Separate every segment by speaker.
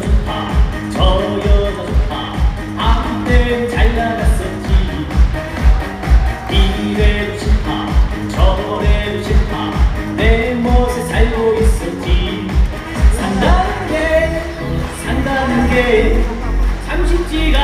Speaker 1: 여자 좋다 저 여자 좋다 한때 잘 나갔었지. 이래도 싫다 저래도 싫다 내 멋에 살고 있었지. 산다는 게 산다는 게 참 쉽지가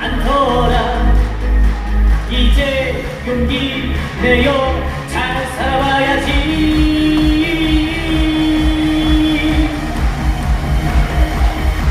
Speaker 1: 않더라. 이제 용기 내요